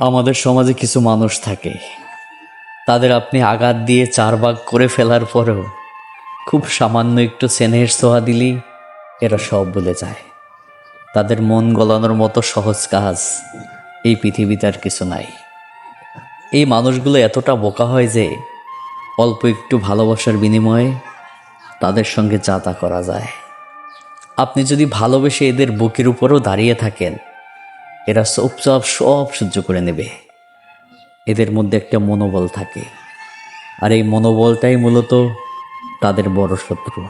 আমাদের সমাজে কিছু মানুষ থাকে। তাদের আপনি আঘাত দিয়ে চার ভাগ করে ফেলার পরেও খুব সামান্য একটু স্নেহের সোহা দিলেই এরা সব ভুলে যায়। তাদের মন গলানোর মতো সহজ কাজ এই পৃথিবীতে আর কিছু নাই। এই মানুষগুলো এতটা বোকা হয় যে অল্প একটু ভালোবাসার বিনিময়ে তাদের সঙ্গে যাতা করা যায়। আপনি যদি ভালোবেসে এদের বুকের উপরেও দাঁড়িয়ে থাকেন এরা সব সব সহ্য করে নেবে। এদের মধ্যে একটা মনোবল থাকে। আর এই মনোবলটাই মূলত তাদের বড় শত্রু।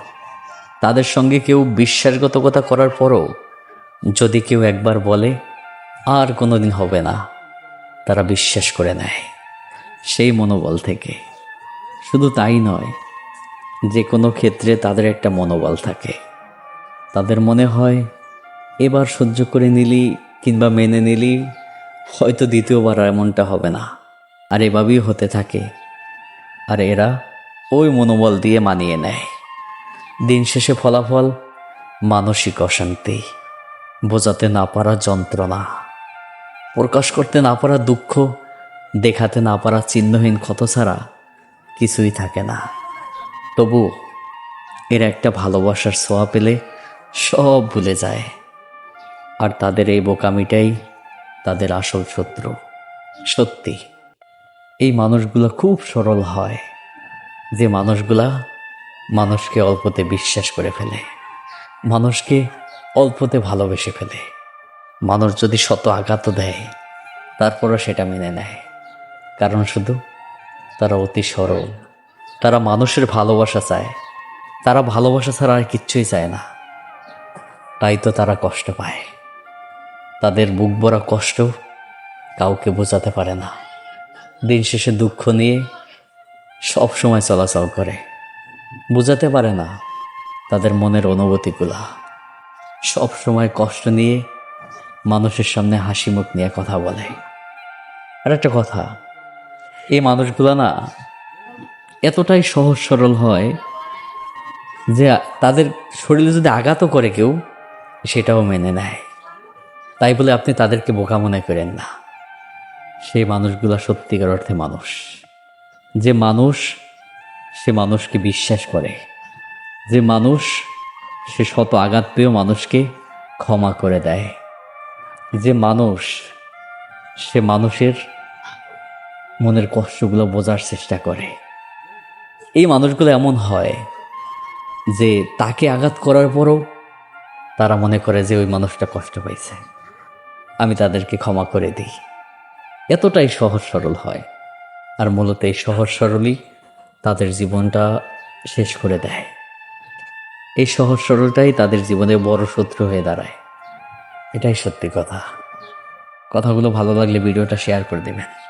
তাদের সঙ্গে কেউ বিশ্বাসঘাতকতা করার পরও যদি কেউ একবার বলে, আর কোনোদিন হবে না, তারা বিশ্বাস করে নেয় সেই মনোবল থেকে। শুধু তাই নয়, যে কোনো ক্ষেত্রে তাদের একটা মনোবল থাকে। তাদের মনে হয়, এবার সহ্য করে নিলি কিংবা মেনে নিলি, হয়তো দ্বিতীয়বার এমনটা হবে না। আর এভাবেই হতে থাকে। আর এরা ওই মনোবল দিয়ে মানিয়ে নেয়। দিন শেষে ফলাফল মানসিক অশান্তি, বোঝাতে না পারা যন্ত্রণা, প্রকাশ করতে না পারা দুঃখ, দেখাতে না পারা চিহ্নহীন ক্ষত ছাড়া কিছুই থাকে না। তবু এরা একটা ভালোবাসার ছোঁয়া পেলে সব ভুলে যায়। আর তাদের এই বোকামিটাই তাদের আসল শত্রু। সত্যি, এই মানুষগুলো খুব সরল হয়। যে মানুষগুলা মানুষকে অল্পতে বিশ্বাস করে ফেলে, মানুষকে অল্পতে ভালোবেসে ফেলে। মানুষ যদি শত আঘাতও দেয়, তারপরও সেটা মেনে নেয়। কারণ শুধু তারা অতি সরল। তারা মানুষের ভালোবাসা চায়। তারা ভালোবাসা ছাড়া আর কিচ্ছুই চায় না। তাই তো তারা কষ্ট পায়। তাদের বুক ভরা কষ্ট কাউকে বোঝাতে পারে না। দিন শেষে দুঃখ নিয়ে সব সময় চলাচল করে। বোঝাতে পারে না তাদের মনের অনুভূতিগুলা। সব সময় কষ্ট নিয়ে মানুষের সামনে হাসি মুখ নিয়ে কথা বলে। আর একটা কথা, এই মানুষগুলা না এতটাই সহজ সরল হয় যে তাদের শরীরে যদি আঘাতও করে কেউ, সেটাও মেনে নেয়। তাই বলে আপনি তাদেরকে বোকা মনে করেন না। সেই মানুষগুলা সত্যিকার অর্থে মানুষ। যে মানুষ, সে মানুষকে বিশ্বাস করে। যে মানুষ, সে শত আঘাত পেয়েও মানুষকে ক্ষমা করে দেয়। যে মানুষ, সে মানুষের মনের কষ্টগুলো বোঝার চেষ্টা করে। এই মানুষগুলো এমন হয় যে তাকে আঘাত করার পরও তারা মনে করে যে ওই মানুষটা কষ্ট পাইছে। আমি তাদেরকে ক্ষমা করে দিই। এতটাই সহজ সরল হয়। আর মূলত এই সহজ সরলই তাদের জীবনটা শেষ করে দেয়। এই সহজ সরলটাই তাদের জীবনে বড় শত্রু হয়ে দাঁড়ায়। এটাই সত্যি কথা। কথাগুলো ভালো লাগলে ভিডিওটা শেয়ার করে দেবেন।